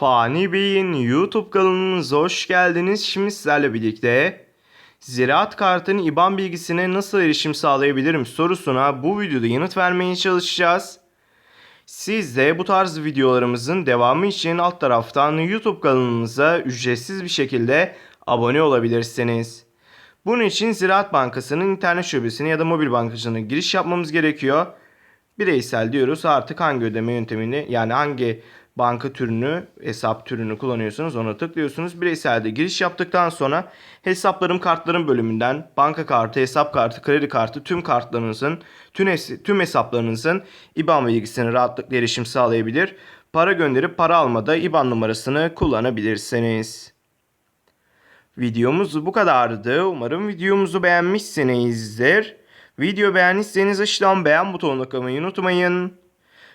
Fani Bey'in YouTube kanalımıza hoş geldiniz. Şimdi sizlerle birlikte Ziraat kartının IBAN bilgisine nasıl erişim sağlayabilirim sorusuna bu videoda yanıt vermeye çalışacağız. Siz de bu tarz videolarımızın devamı için alt taraftan YouTube kanalımıza ücretsiz bir şekilde abone olabilirsiniz. Bunun için Ziraat Bankası'nın internet şubesine ya da mobil bankacılığına giriş yapmamız gerekiyor. Bireysel diyoruz artık hangi ödeme yöntemini yani hangi banka türünü, hesap türünü kullanıyorsunuz ona tıklıyorsunuz. Bireyselde giriş yaptıktan sonra hesaplarım kartlarım bölümünden banka kartı, hesap kartı, kredi kartı tüm kartlarınızın, tüm, hes- tüm hesaplarınızın IBAN bilgisine rahatlıkla erişim sağlayabilir. Para gönderip para almada IBAN numarasını kullanabilirsiniz. Videomuz bu kadardı. Umarım videomuzu beğenmişsinizdir. Video beğendiyseniz aşağıdan beğen butonuna tıklamayı unutmayın.